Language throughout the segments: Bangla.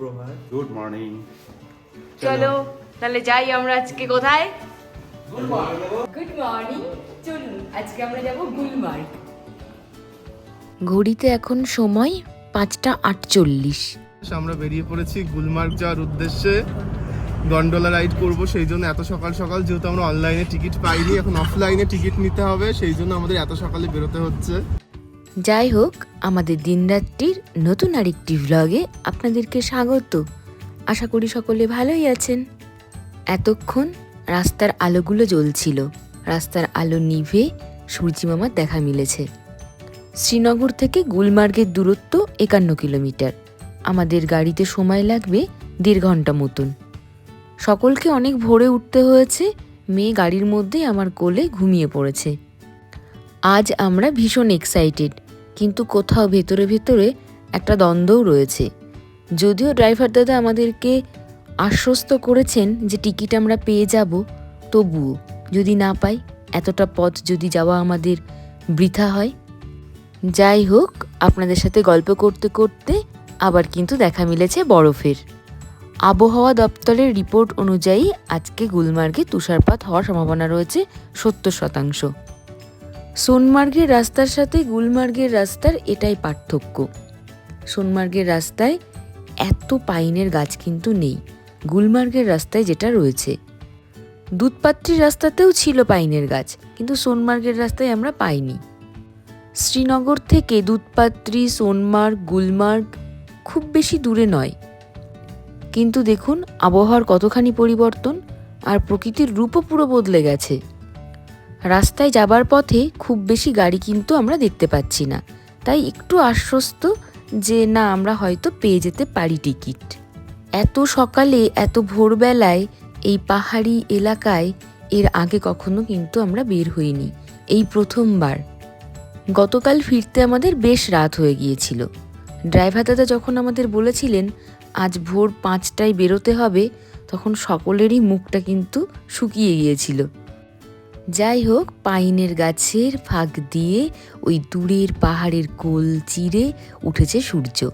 গুড মর্নিং সুপ্রভাত গুড মর্নিং চলো। তাহলে যাই আমরা আজকে কোথায়? গুড মর্নিং গুড মর্নিং চলুন আজকে আমরা যাব গুলমার্গ। ঘড়িতে এখন সময় পাঁচটা আটচল্লিশ। আমরা বেরিয়ে পড়েছি গুলমার্গ যাওয়ার উদ্দেশ্যে। গন্ডোলা রাইড করব সেই জন্য এত সকাল সকাল যেহেতু আমরা অনলাইনে টিকিট পাইনি এখন অফলাইনে টিকিট নিতে হবে সেই জন্য আমাদের এত সকালে বেরোতে হচ্ছে। যাই হোক, আমাদের দিনরাত্রির নতুন আরেকটি ভ্লগে আপনাদেরকে স্বাগত। আশা করি সকলে ভালোই আছেন। এতক্ষণ রাস্তার আলোগুলো জ্বলছিল। রাস্তার আলো নিভে সূর্যি মামার দেখা মিলেছে। শ্রীনগর থেকে গুলমার্গের দূরত্ব একান্ন কিলোমিটার। আমাদের গাড়িতে সময় লাগবে দেড় ঘণ্টা মতন। সকলকে অনেক ভোরে উঠতে হয়েছে। মেয়ে গাড়ির মধ্যেই আমার কোলে ঘুমিয়ে পড়েছে। আজ আমরা ভীষণ এক্সাইটেড কিন্তু কোথাও ভেতরে ভেতরে একটা দ্বন্দ্বও রয়েছে। যদিও ড্রাইভার দাদা আমাদেরকে আশ্বস্ত করেছেন যে টিকিট আমরা পেয়ে যাব, তবুও যদি না পাই, এতটা পথ যদি যাওয়া আমাদের বৃথা হয়। যাই হোক, আপনাদের সাথে গল্প করতে করতে আবার কিন্তু দেখা মিলেছে বরফের। আবহাওয়া দপ্তরের রিপোর্ট অনুযায়ী আজকে গুলমার্গে তুষারপাত হওয়ার সম্ভাবনা রয়েছে সত্তর শতাংশ। সোনমার্গের রাস্তার সাথে গুলমার্গের রাস্তার এটাই পার্থক্য। সোনমার্গের রাস্তায় এত পাইনের গাছ কিন্তু নেই, গুলমার্গের রাস্তায় যেটা রয়েছে। দুধপাত্রির রাস্তাতেও ছিল পাইনের গাছ, কিন্তু সোনমার্গের রাস্তায় আমরা পাইনি। শ্রীনগর থেকে দুধপাত্রি, সোনমার্গ, গুলমার্গ খুব বেশি দূরে নয়। কিন্তু দেখুন, আবহাওয়ার কতখানি পরিবর্তন, আর প্রকৃতির রূপও পুরো বদলে গেছে। রাস্তায় যাবার পথে খুব বেশি গাড়ি কিন্তু আমরা দেখতে পাচ্ছি না। তাই একটু আশ্বস্ত যে না, আমরা হয়তো পেয়ে যেতে পারি টিকিট। এত সকালে, এত ভোরবেলায় এই পাহাড়ি এলাকায় এর আগে কখনো কিন্তু আমরা বের হইনি। এই প্রথমবার। গতকাল ফিরতে আমাদের বেশ রাত হয়ে গিয়েছিল। ড্রাইভার দাদা যখন আমাদের বলেছিলেন, আজ ভোর পাঁচটায় বেরোতে হবে, তখন সকলেরই মুখটা কিন্তু শুকিয়ে গিয়েছিল। যাই হোক পাইনের গাছের ফাঁক দিয়ে ওই দূরের পাহাড়ের কোল চিরে উঠেছে সূর্য।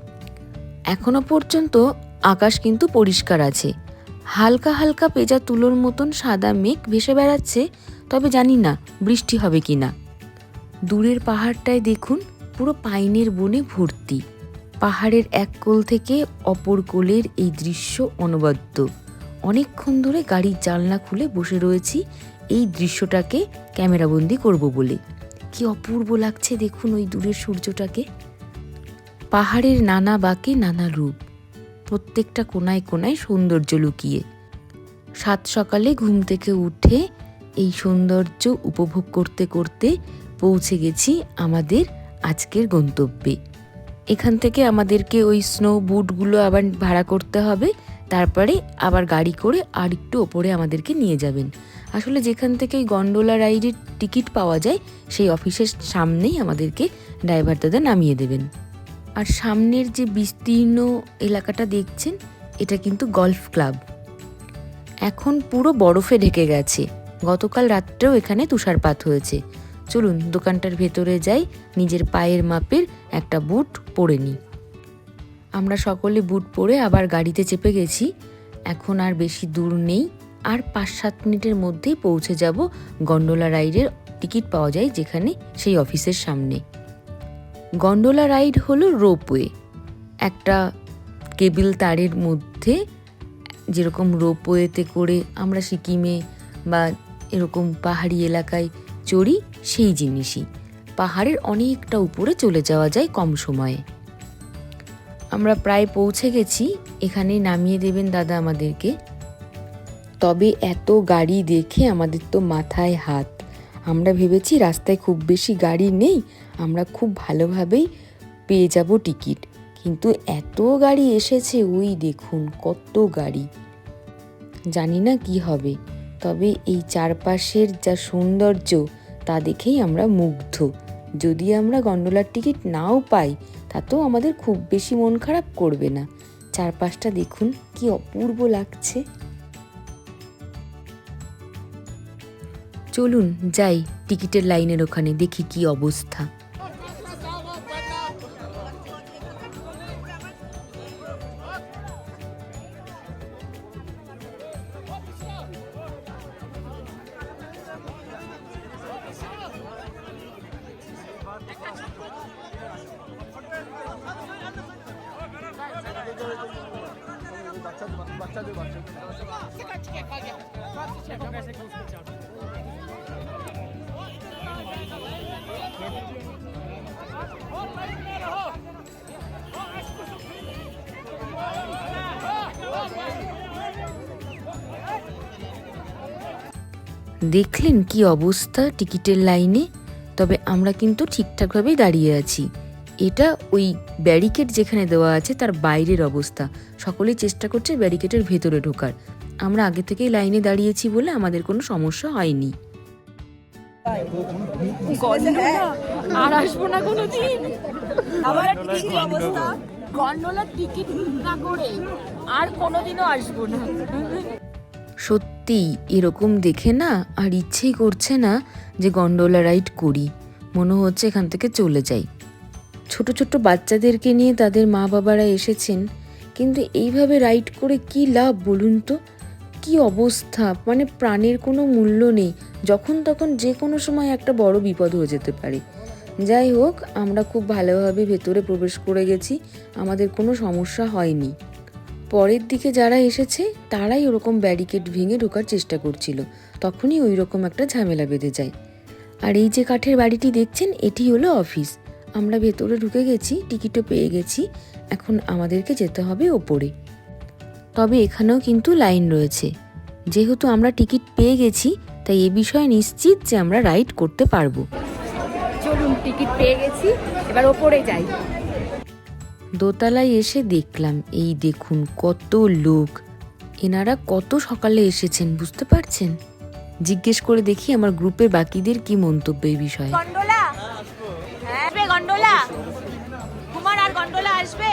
এখনও পর্যন্ত আকাশ কিন্তু পরিষ্কার আছে। হালকা হালকা পেঁজা তুলোর মতন সাদা মেঘ ভেসে বেড়াচ্ছে, তবে জানি না বৃষ্টি হবে কি না। দূরের পাহাড়টায় দেখুন, পুরো পাইনের বনে ভর্তি। পাহাড়ের এক কোল থেকে অপর কোলের এই দৃশ্য অনবদ্য। অনেকক্ষণ ধরে গাড়ির জানলা খুলে বসে রয়েছি এই দৃশ্যটাকে ক্যামেরাবন্দি করব বলে। কি অপূর্ব লাগছে দেখুন ওই দূরের সূর্যটাকে। পাহাড়ের নানা বাঁকে নানা রূপ, প্রত্যেকটা কোনায় কোনায় সৌন্দর্য লুকিয়ে। সাত সকালে ঘুম থেকে উঠে এই সৌন্দর্য উপভোগ করতে করতে পৌঁছে গেছি আমাদের আজকের গন্তব্যে। এখান থেকে আমাদেরকে ওই স্নো বুটগুলো আবার ভাড়া করতে হবে, তারপরে আবার গাড়ি করে আর একটু ওপরে আমাদেরকে নিয়ে যাবেন। আসলে যেখান থেকে গন্ডোলা রাইডের টিকিট পাওয়া যায়, সেই অফিসের সামনেই আমাদেরকে ড্রাইভার দাদা নামিয়ে দেবেন। আর সামনের যে বিস্তীর্ণ এলাকাটা দেখছেন, এটা কিন্তু গলফ ক্লাব। এখন পুরো বরফে ঢেকে গেছে। গতকাল রাত্রেও এখানে তুষারপাত হয়েছে। চলুন, দোকানটার ভেতরে যাই, নিজের পায়ের মাপের একটা বুট পরে নিই। আমরা সকলে বুট পরে আবার গাড়িতে চেপে গেছি। এখন আর বেশি দূর নেই। আর পাঁচ সাত মিনিটের মধ্যেই পৌঁছে যাব গন্ডোলা রাইডের টিকিট পাওয়া যায় যেখানে সেই অফিসের সামনে। গন্ডোলা রাইড হলো রোপওয়ে। একটা কেবিল তারের মধ্যে যেরকম রোপওয়েতে করে আমরা সিকিমে বা এরকম পাহাড়ি এলাকায় চড়ি, সেই জিনিসই। পাহাড়ের অনেকটা উপরে চলে যাওয়া যায় কম সময়ে। আমরা প্রায় পৌঁছে গেছি এখানে নামিয়ে দেবেন দাদা আমাদেরকে। তবে এত গাড়ি দেখে আমাদের তো মাথায় হাত। আমরা ভেবেছি রাস্তায় খুব বেশি গাড়ি নেই, আমরা খুব ভালোভাবেই পেয়ে যাব টিকিট। কিন্তু এত গাড়ি এসেছে, ওই দেখুন কত গাড়ি। জানি না কি হবে, তবে এই চারপাশের যা সৌন্দর্য, তা দেখেই আমরা মুগ্ধ। যদি আমরা গন্ডোলার টিকিট নাও পাই, তাতেও আমাদের খুব বেশি মন খারাপ করবে না। চারপাশটা দেখুন কি অপূর্ব লাগছে। চলুন যাই টিকিটের লাইনের ওখানে দেখি কি অবস্থা। দেখলেন কি অবস্থা টিকিটের লাইনে? তবে আমরা কিন্তু ঠিকঠাকভাবেই দাঁড়িয়ে আছি। এটা ওই ব্যারিকেড যেখানে দেওয়া আছে তার বাইরের অবস্থা। সকলেই চেষ্টা করছে ব্যারিকেডের ভেতরে ঢোকার। আমরা আগে থেকেই লাইনে দাঁড়িয়েছি বলে আমাদের কোনো সমস্যা হয়নি। আর আসব না কোনোদিন? আমার কি অবস্থা? গন্ডোলার টিকিট না করে আর কোনোদিনও আসব না। সত্যি এরকম দেখে না আর ইচ্ছেই করছে না যে গন্ডোলা রাইড করি। মনে হচ্ছে এখান থেকে চলে যাই। ছোট ছোট বাচ্চাদেরকে নিয়ে তাদের মা বাবারা এসেছেন। কিন্তু এইভাবে রাইড করে কি লাভ বলুন তো? কি অবস্থা? মানে প্রাণের কোনো মূল্য নেই। যখন তখন যে কোনো সময় একটা বড় বিপদ হয়ে যেতে পারে। যাই হোক, আমরা খুব ভালোভাবে ভেতরে প্রবেশ করে গেছি। আমাদের কোনো সমস্যা হয়নি। পরের দিকে যারা এসেছে, তারাই ওরকম ব্যারিকেড ভেঙে ঢোকার চেষ্টা করছিল। তখনই ওই রকম একটা ঝামেলা বেঁধে যায়। আর এই যে কাঠের বাড়িটি দেখছেন, এটি হলো অফিস আমরা ভেতরে ঢুকে গেছি টিকিটও পেয়ে গেছি। এখন আমাদেরকে যেতে হবে ওপরে। তবে এখানেও কিন্তু লাইন রয়েছে। যেহেতু আমরা টিকিট পেয়ে গেছি, তাই এ বিষয়ে নিশ্চিত যে আমরা রাইড করতে পারব। চলুন টিকিট পেয়ে গেছি, এবার ওপরে যাই। দোতলায় এসে দেখলাম এই দেখুন কত লোক। এনারা কত সকালে এসেছেন বুঝতে পারছেন? জিজ্ঞেস করে দেখি আমার গ্রুপের বাকিদের কি মন্তব্য এই বিষয়ে। গন্ডোলা? আসবে গন্ডোলা? কুমার আর গন্ডোলা আসবে?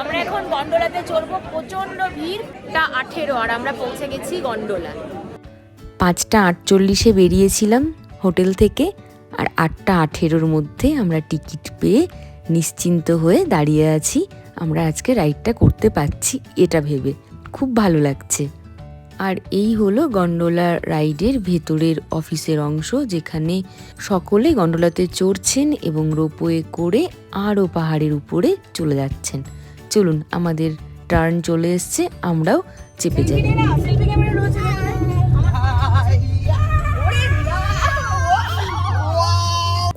আমরা এখন গন্ডোলাতে চড়বো প্রচণ্ড ভিড়। তা আঠেরো আর আমরা পৌঁছে গেছি গন্ডোলা পাঁচটা আটচল্লিশে বেরিয়েছিলাম হোটেল থেকে আর আটটা আঠেরোর মধ্যে আমরা টিকিট পেয়ে নিশ্চিন্ত হয়ে দাঁড়িয়ে আছি। আমরা আজকে রাইডটা করতে পারছি, এটা ভেবে। খুব ভালো লাগছে। আর এই হলো গন্ডোলা রাইডের ভেতরের অফিসের অংশ, যেখানে সকলে গন্ডোলাতে চড়ছেন এবং রোপওয়ে করে আরও পাহাড়ের উপরে চলে যাচ্ছেন। চলুন, আমাদের টার্ন চলে এসছে, আমরাও চেপে যাই।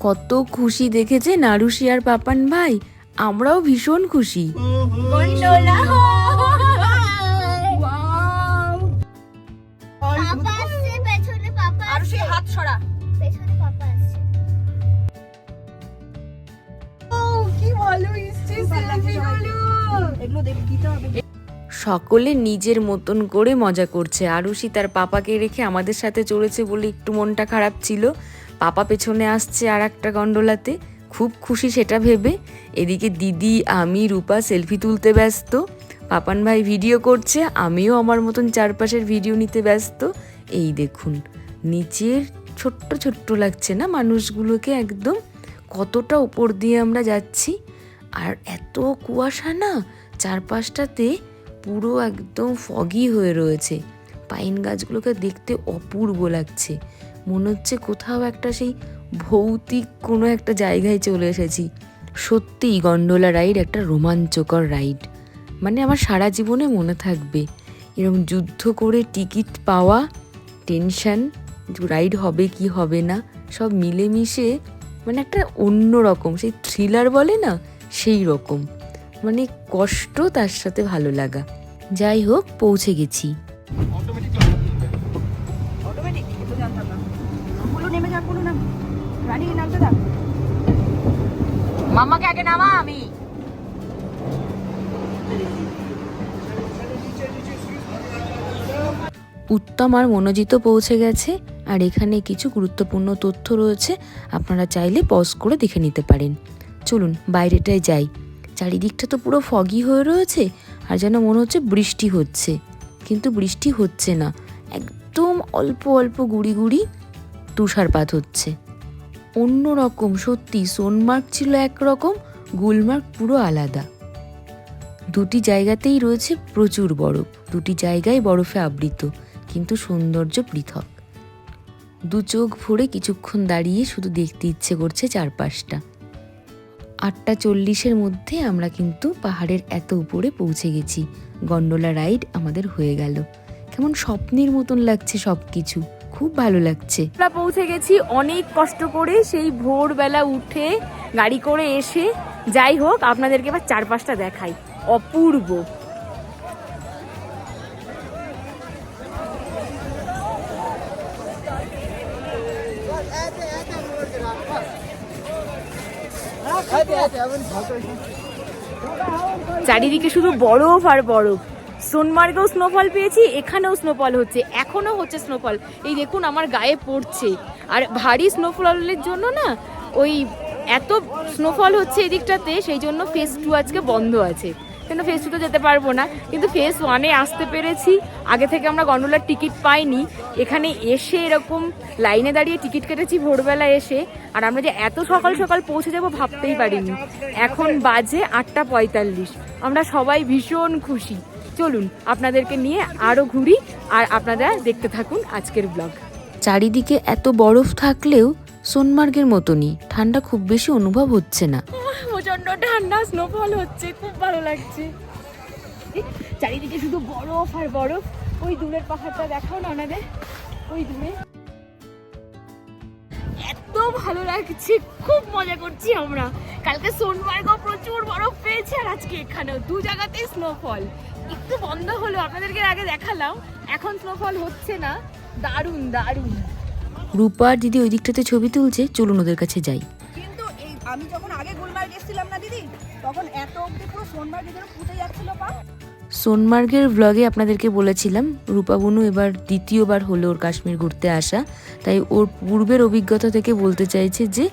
কত খুশি দেখেছে নারুশি আর পাপান ভাই। আমরাও ভীষণ খুশি। সকলে নিজের মতন করে মজা করছে। আরুষি তার পাপাকে রেখে আমাদের সাথে চলেছে বলে একটু মনটা খারাপ ছিল। পাপা পেছনে আসছে আর একটা গন্ডোলাতে খুব খুশি সেটা ভেবে। এদিকে দিদি, আমি, রূপা সেলফি তুলতে ব্যস্ত। পাপান ভাই ভিডিও করছে, আমিও আমার মতন চারপাশের ভিডিও নিতে ব্যস্ত। এই দেখুন, নিচের ছোট্ট ছোট্ট লাগছে না মানুষগুলোকে একদম? কতটা উপর দিয়ে আমরা যাচ্ছি। আর এত কুয়াশা না, চারপাশটাতে পুরো একদম ফগি হয়ে রয়েছে। পাইন গাছগুলোকে দেখতে অপূর্ব লাগছে। মনে হচ্ছে কোথাও একটা সেই ভৌতিক কোনো একটা জায়গায় চলে এসেছি। সত্যিই গন্ডোলা রাইড একটা রোমাঞ্চকর রাইড। মানে আমার সারা জীবনে মনে থাকবে। এরকম যুদ্ধ করে টিকিট পাওয়া, টেনশন, রাইড হবে কি হবে না, সব মিলেমিশে মানে একটা অন্য রকম, সেই থ্রিলার বলে না, সেই রকম। মানে কষ্ট তার সাথে ভালো লাগা। যাই হোক, পৌঁছে গেছি। আগে নামা আমি। উত্তম আর মনোজিত পৌঁছে গেছে, আর এখানে কিছু গুরুত্বপূর্ণ তথ্য রয়েছে, আপনারা চাইলে পজ করে দেখে নিতে পারেন। চলুন, বাইরেটায় যাই। চারিদিকটা তো পুরো ফগি হয়ে রয়েছে, আর যেন মনে হচ্ছে বৃষ্টি হচ্ছে। কিন্তু বৃষ্টি হচ্ছে না, একদম অল্প অল্প গুড়ি গুড়ি তুষারপাত হচ্ছে। অন্য রকম সত্যি সোনমার্গ ছিল একরকম, গুলমার্গ পুরো আলাদা। দুটি জায়গাতেই রয়েছে প্রচুর বরফ, দুটি জায়গায় বরফে আবৃত, কিন্তু সৌন্দর্য পৃথক। দু চোখ ভরে কিছুক্ষণ দাঁড়িয়ে শুধু দেখতে ইচ্ছে করছে চারপাশটা। আটটা চল্লিশের মধ্যে আমরা কিন্তু পাহাড়ের এত উপরে পৌঁছে গেছি। গন্ডোলা রাইড আমাদের হয়ে গেল। কেমন স্বপ্নের মতন লাগছে সব কিছু খুব ভালো লাগছে। আমরা পৌঁছে গেছি অনেক কষ্ট করে সেই ভোরবেলা উঠে গাড়ি করে এসে যাই হোক, আপনাদেরকে এবার চারপাশটা দেখাই। অপূর্ব। চারিদিকে শুধু বরফ আর বরফ। সোনমার্গেও স্নোফল পেয়েছি, এখানেও স্নোফল হচ্ছে এখনও হচ্ছে স্নোফল এই দেখুন, আমার গায়ে পড়ছে। আর ভারী স্নোফলের জন্য না, ওই এত স্নোফল হচ্ছে এদিকটাতে, সেই জন্য ফেস টু আজকে বন্ধ আছে। কিন্তু ফেস টুতে যেতে পারব না, কিন্তু ফেস ওয়ানে আসতে পেরেছি। আগে থেকে আমরা গন্ডোলার টিকিট পাইনি। এখানে এসে এরকম লাইনে দাঁড়িয়ে টিকিট কেটেছি ভোরবেলা এসে। আর আমরা যে এত সকাল সকাল পৌঁছে যাব ভাবতেই পারিনি। এখন বাজে আটটা পঁয়তাল্লিশ। আমরা সবাই ভীষণ খুশি। চলুন আপনাদেরকে নিয়ে আরও ঘুরি আর আপনারা দেখতে থাকুন আজকের ব্লগ চারিদিকে এত বরফ থাকলেও সোনমার্গের মতনই ঠান্ডা খুব বেশি অনুভব হচ্ছে না। প্রচণ্ড ঠান্ডা স্নোফল হচ্ছে খুব ভালো লাগছে। চারিদিকে শুধু বরফ আর বরফ। ওই দূরের পাহাড়টা দেখাও না ওনাদের ওই দূরে। ভালো লাগছে খুব মজা করছি আমরা। কালকে সোনমার্গও প্রচুর বরফ পেয়েছে আর আজকে এখানেও দু জায়গাতেই স্নোফল একটু বন্ধ হলো আপনাদেরকে আগে দেখালাম এখন স্নোফল হচ্ছে না। দারুণ দারুণ। রূপা দিদি ওই দিকটাতে ছবি তুলছে চলুন ওদের কাছে যাই। কিন্তু এই আমি যখন আগে গুলমার্গ এসেছিলাম না দিদি তখন এত অবধি পুরো সোনমার্গ যেন ফুটে যাচ্ছিল পা। সোনমার্গের ব্লগে আপনাদেরকে বলেছিলাম, রূপাবনু এবার দ্বিতীয়বার হলো ওর কাশ্মীর ঘুরতে আসা। তাই ওর পূর্বের অভিজ্ঞতা থেকে বলতে চাইছে যে,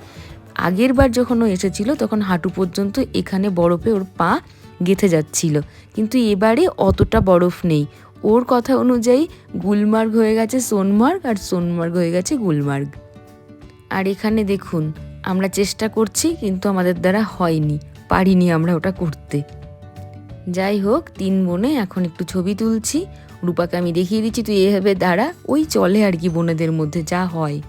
আগের বার যখন ও এসেছিল, তখন হাঁটু পর্যন্ত এখানে বরফে ওর পা গেথে যাচ্ছিল। কিন্তু এবারে অতটা বরফ নেই। ওর কথা অনুযায়ী গুলমার্গ হয়ে গেছে সোনমার্গ আর সোনমার্গ হয়ে গেছে গুলমার্গ। আর এখানে দেখুন, আমরা চেষ্টা করছি কিন্তু আমাদের দ্বারা হয়নি, পারিনি আমরা ওটা করতে। যাই হোক, তিন বোনে এখন একটু ছবি তুলছি। রূপাকে আমি দেখিয়ে দিচ্ছি, তুই এভাবে দাঁড়া, ওই চলে আর কি বোনেদের মধ্যে যা হয়।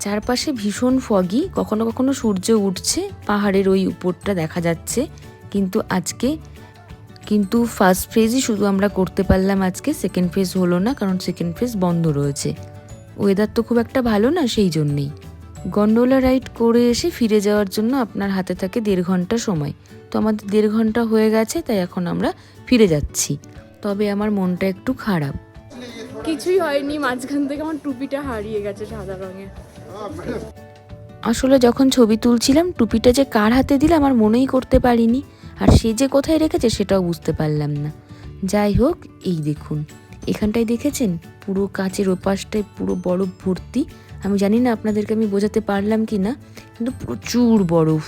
চারপাশে ভীষণ ফগি কখনো কখনো সূর্য উঠছে, পাহাড়ের ওই উপরটা দেখা যাচ্ছে। কিন্তু আজকে, কিন্তু ফার্স্ট ফেজই শুধু আমরা করতে পারলাম আজকে সেকেন্ড ফেজ হলো না, কারণ সেকেন্ড ফেজ বন্ধ রয়েছে। ওয়েদার তো খুব একটা ভালো না, সেই জন্যেই। গন্ডোলা রাইড করে এসে ফিরে যাওয়ার জন্য আপনার হাতে থাকে দেড় ঘণ্টা সময়। তো আমাদের দেড় ঘণ্টা হয়ে গেছে তাই এখন আমরা ফিরে যাচ্ছি। তবে আমার মনটা একটু খারাপ। কিছুই হয়নি মাঝখান থেকে আমার টুপিটা হারিয়ে গেছে সাদা রঙের আসলে যখন ছবি তুলছিলাম টুপিটা যে কার হাতে দিলে আমার মনেই করতে পারিনি আর সে যে কোথায় রেখেছে সেটাও বুঝতে পারলাম না। যাই হোক এই দেখুন এখানটায় দেখেছেন? পুরো কাচের ওপাশটায় পুরো বরফ ভর্তি। আমি জানি না আপনাদেরকে আমি বোঝাতে পারলাম কি না কিন্তু প্রচুর বরফ।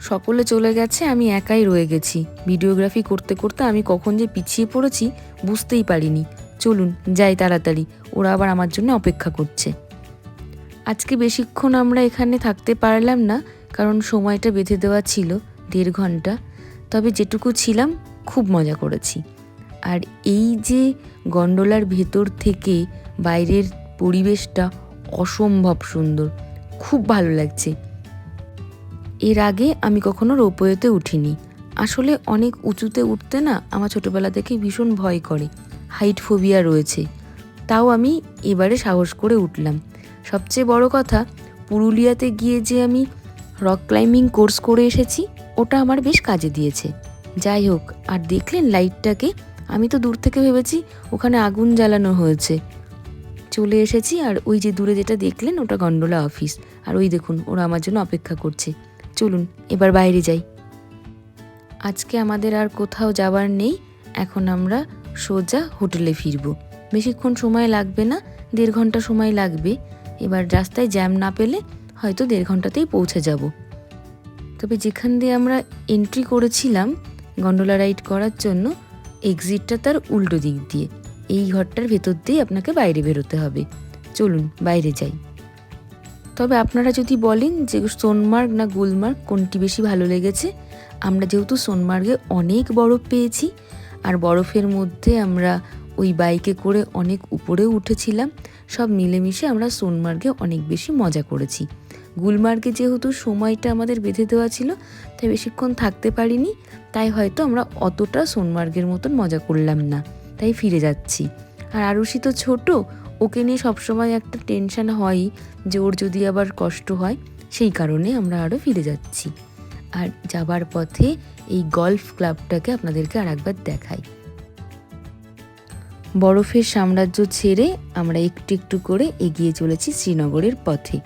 সকলে চলে গেছে, আমি একাই রয়ে গেছি। ভিডিওগ্রাফি করতে করতে আমি কখন যে পিছিয়ে পড়েছি বুঝতেই পারিনি। চলুন, যাই তাড়াতাড়ি, ওরা আবার আমার জন্য অপেক্ষা করছে। আজকে বেশিক্ষণ আমরা এখানে থাকতে পারলাম না, কারণ সময়টা বেঁধে দেওয়া ছিল, দেড় ঘণ্টা। তবে যেটুকু ছিলাম, খুব মজা করেছি। আর এই যে গন্ডোলার ভেতর থেকে বাইরের পরিবেশটা অসম্ভব সুন্দর, খুব ভালো লাগছে। এর আগে আমি কখনো রোপওয়েতে উঠিনি। আসলে অনেক উঁচুতে উঠতে না আমার ছোটবেলা থেকে ভীষণ ভয় করে। হাইট ফোবিয়া রয়েছে। তাও আমি এবারে সাহস করে উঠলাম। সবচেয়ে বড় কথা, পুরুলিয়াতে গিয়ে যে আমি রক ক্লাইম্বিং কোর্স করে এসেছি, ওটা আমার বেশ কাজে দিয়েছে। যাই হোক, আর দেখলেন লাইটটাকে? আমি তো দূর থেকে ভেবেছি ওখানে আগুন জ্বালানো হয়েছে। চলে এসেছি আর ওই যে দূরে যেটা দেখলেন ওটা গন্ডোলা অফিস। আর ওই দেখুন, ওরা আমার জন্য অপেক্ষা করছে। চলুন, এবার বাইরে যাই। আজকে আমাদের আর কোথাও যাবার নেই, এখন আমরা সোজা হোটেলে ফিরবো। বেশিক্ষণ সময় লাগবে না, দেড় ঘণ্টা সময় লাগবে। এবার রাস্তায় জ্যাম না পেলে হয়তো দেড় ঘন্টাতেই পৌঁছে যাব। তবে যেখান দিয়ে আমরা এন্ট্রি করেছিলাম গন্ডোলা রাইড করার জন্য এক্সিটটা তার উল্টো দিক দিয়ে। এই ঘরটার ভেতর দিয়ে আপনাকে বাইরে বেরোতে হবে। চলুন, বাইরে যাই। তবে আপনারা যদি বলেন যে সোনমার্গ না গুলমার্গ কোনটি বেশি ভালো লেগেছে, আমরা যেহেতু সোনমার্গে অনেক বরফ পেয়েছি, আর বরফের মধ্যে আমরা ওই বাইকে করে অনেক উপরে উঠেছিলাম, সব মিলেমিশে আমরা সোনমার্গে অনেক বেশি মজা করেছি। গুলমার্গে যেহেতু সময়টা আমাদের বেঁধে দেওয়া ছিল, তাই বেশিক্ষণ থাকতে পারিনি, তাই হয়তো আমরা অতটা সোনমার্গের মতন মজা করলাম না, তাই ফিরে যাচ্ছি। আর আরুষি তো ছোট ওকে নিয়ে সবসময় একটা টেনশন হয়ই যে ওর যদি আবার কষ্ট হয়, সেই কারণে আমরা আরও ফিরে যাচ্ছি। আর যাবার পথে এই গলফ ক্লাবটাকে আপনাদেরকে আর একবার দেখাই। বরফের সাম্রাজ্য ছেড়ে আমরা একটু একটু করে এগিয়ে চলেছি শ্রীনগরের পথে।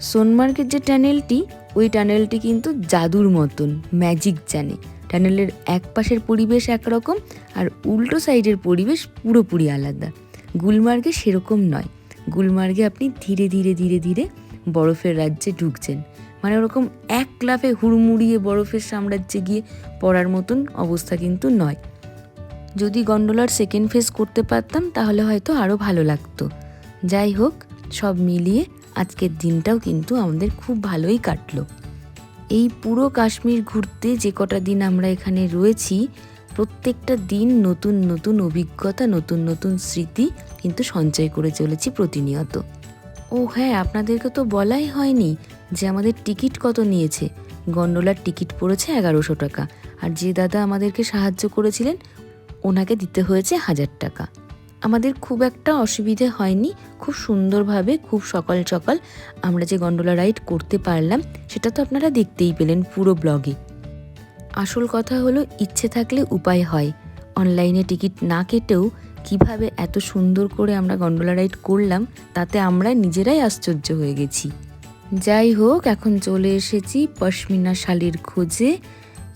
সোনমার্গের যে টানেলটি, ওই টানেলটি কিন্তু জাদুর মতন ম্যাজিক জানে। টানেলের এক পাশের পরিবেশ একরকম আর উল্টো সাইডের পরিবেশ পুরোপুরি আলাদা। গুলমার্গে সেরকম নয়। গুলমার্গে আপনি ধীরে ধীরে ধীরে ধীরে বরফের রাজ্যে ঢুকছেন। মানে ওরকম এক লাফে হুড়মুড়িয়ে বরফের সাম্রাজ্যে গিয়ে পড়ার মতন অবস্থা কিন্তু নয়। যদি গন্ডোলার সেকেন্ড ফেজ করতে পারতাম, তাহলে হয়তো আরও ভালো লাগতো। যাই হোক, সব মিলিয়ে আজকের দিনটাও কিন্তু আমাদের খুব ভালোই কাটলো। এই পুরো কাশ্মীর ঘুরতে যে কটা দিন আমরা এখানে রয়েছি প্রত্যেকটা দিন নতুন নতুন অভিজ্ঞতা, নতুন নতুন স্মৃতি কিন্তু সঞ্চয় করে চলেছি প্রতিনিয়ত। ও হ্যাঁ আপনাদেরকে তো বলাই হয়নি যে আমাদের টিকিট কত নিয়েছে। গন্ডোলার টিকিট পড়েছে এগারোশো টাকা আর যে দাদা আমাদেরকে সাহায্য করেছিলেন, ওনাকে দিতে হয়েছে হাজার টাকা। আমাদের খুব একটা অসুবিধে হয়নি, খুব সুন্দরভাবে, খুব সকাল সকাল আমরা যে গন্ডোলা রাইড করতে পারলাম, সেটা তো আপনারা দেখতেই পেলেন পুরো ব্লগে। আসল কথা হলো, ইচ্ছে থাকলে উপায় হয়। অনলাইনে টিকিট না কেটেও কীভাবে এত সুন্দর করে আমরা গন্ডোলা রাইড করলাম, তাতে আমরা নিজেরাই আশ্চর্য হয়ে গেছি। যাই হোক, এখন চলে এসেছি পশমিনা শালির খোঁজে।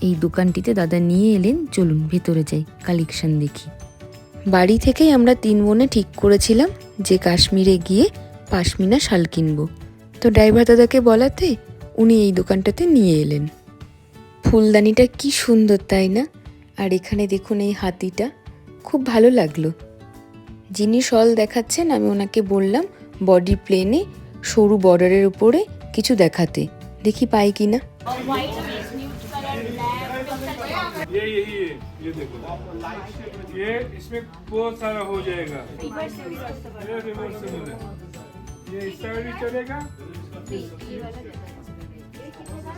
এই দোকানটিতে দাদা নিয়ে এলেন। চলুন, ভেতরে যাই কালেকশন দেখি। বাড়ি থেকেই আমরা তিন বোনে ঠিক করেছিলাম যে কাশ্মীরে গিয়ে পাশমিনা শাল কিনবো। তো ড্রাইভার দাদাকে বলাতে উনি এই দোকানটাতে নিয়ে এলেন। ফুলদানিটা কি সুন্দর তাই না আর এখানে দেখুন এই হাতিটা খুব ভালো লাগলো যিনি শল দেখাচ্ছেন আমি ওনাকে বললাম বডি প্লেনে সরু বর্ডারের উপরে কিছু দেখাতে দেখি পাই কি না ये यही है ये देखो ये इसमें बहुत सारा हो जाएगा ये रिवर्सिबल है ये इस साइड भी चलेगा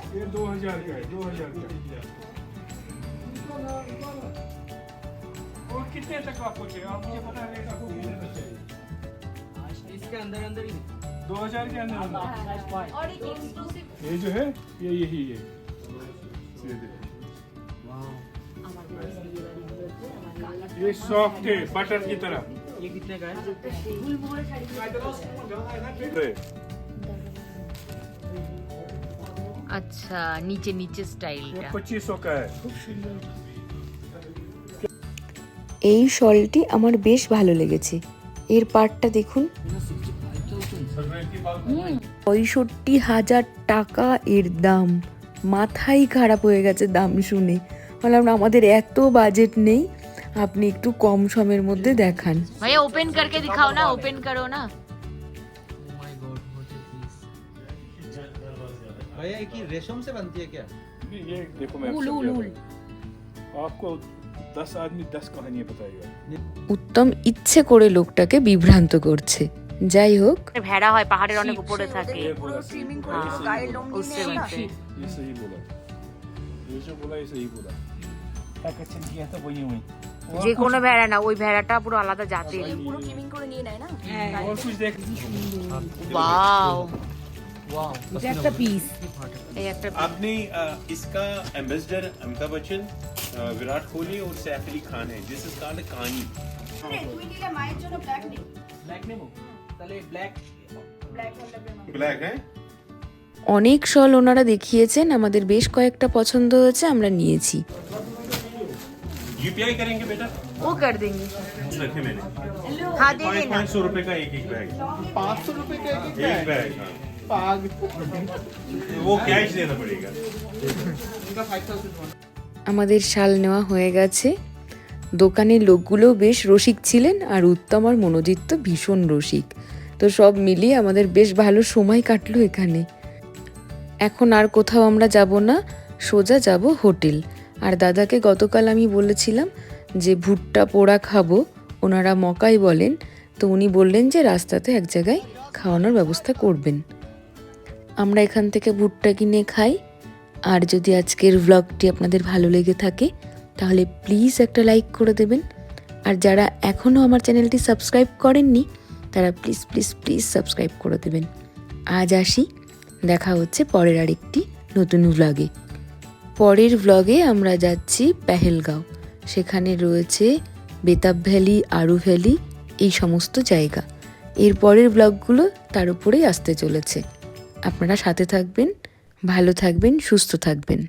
ये दो हज़ार का है दो हज़ार का। और कितने तक आपको चाहिए? आप मुझे बता रेट आपको कितने तक चाहिए? इसके अंदर अंदर ही। दो हज़ार के अंदर अंदर ये जो है ये यही है। ये ये सॉफ्ट है बटर की तरह। ये कितने का है? আচ্ছা নিচে নিচে স্টাইলটা পঁচিশশো কা খুব এই শলটি আমার বেশ ভালো লেগেছে। এর পার্টটা দেখুন। পঁয়ষট্টি হাজার টাকা এর দাম। মাথাই খারাপ হয়ে গেছে দাম শুনে। বললাম আমাদের এত বাজেট নেই। আপনি একটু কম সমের মধ্যে দেখান। ভাইয়া ওপেন করকে দিখাও না ওপেন করো না। भैया एक ही रेशम से बनती है क्या ये देखो मैं उल आपसे उल क्या उल बताऊं। आपको दस आदमी दस कहानियां बताएगा উত্তম ইচ্ছে করে লোকটাকে বিভ্রান্ত করছে যাই হোক ভেড়া হয় পাহাড়ের অনেক উপরে থাকে ये बोला सही स्विमिंग बोला, ये করে सही গায়ের बोला, লোম उससे নিয়ে না बनते हैं। ये सही बोला ये जो बोला ये सही बोला क्या क्वेश्चन किया था वही वही যে কোনো ভেড়া না ওই ভেড়াটা পুরো আলাদা জাতের পুরো ট্রিমিং করে নিয়ে নেয় না এটা একটা পিস এই একটা अपनी अ, इसका एम्बेसडर अमिताभ बच्चन अ, विराट कोहली और सैफ अली खान है दिस इज कॉल्ड कहानी তুই নিলে মায়ের জন্য ব্ল্যাক নেই ब्लैक नेमो তাহলে ব্ল্যাক ব্ল্যাক লাগবে না ब्लैक है অনেক শল ওনারা দেখিয়েছেন আমাদের বেশ কয়েকটা পছন্দ হয়েছে আমরা নিয়েছি यूपीआई करेंगे बेटा वो कर देंगे रखे मैंने हाँ दे पाँच देना पाँच सौ रुपए का एक एक बैग পাঁচশো রুপে কে এক এক एक ব্যাগ? बैग हाँ। পাগ वो कैश देना पड़ेगा আমাদের শাল নেওয়া হয়ে গেছে দোকানের লোকগুলোও বেশ রসিক ছিলেন আর উত্তম আর মনোজিৎ তো ভীষণ রসিক তো সব মিলিয়ে আমাদের বেশ ভালো সময় কাটলো এখানে এখন আর কোথাও আমরা যাব না সোজা যাব হোটেল আর দাদাকে গতকাল আমি বলেছিলাম যে ভুট্টা পোড়া খাবো ওনারা মকাই বলেন তো উনি বললেন যে রাস্তাতে এক জায়গায় খাওয়ানোর ব্যবস্থা করবেন আমরা এখান থেকে ভুট্টা কিনে খাই। আর যদি আজকের ভ্লগটি আপনাদের ভালো লেগে থাকে, তাহলে প্লিজ একটা লাইক করে দেবেন। আর যারা এখনও আমার চ্যানেলটি সাবস্ক্রাইব করেননি, তারা প্লিজ প্লিজ প্লিজ সাবস্ক্রাইব করে দেবেন। আজ আসি, দেখা হচ্ছে পরের আরেকটি নতুন ভ্লগে পরের ভ্লগে আমরা যাচ্ছি পেহেলগাঁও। সেখানে রয়েছে বেতাব ভ্যালি, আরু ভ্যালি, এই সমস্ত জায়গা। এর পরের ব্লগগুলো তার উপরেই আসতে চলেছে। আপনারা সাথে থাকবেন ভালো থাকবেন সুস্থ থাকবেন।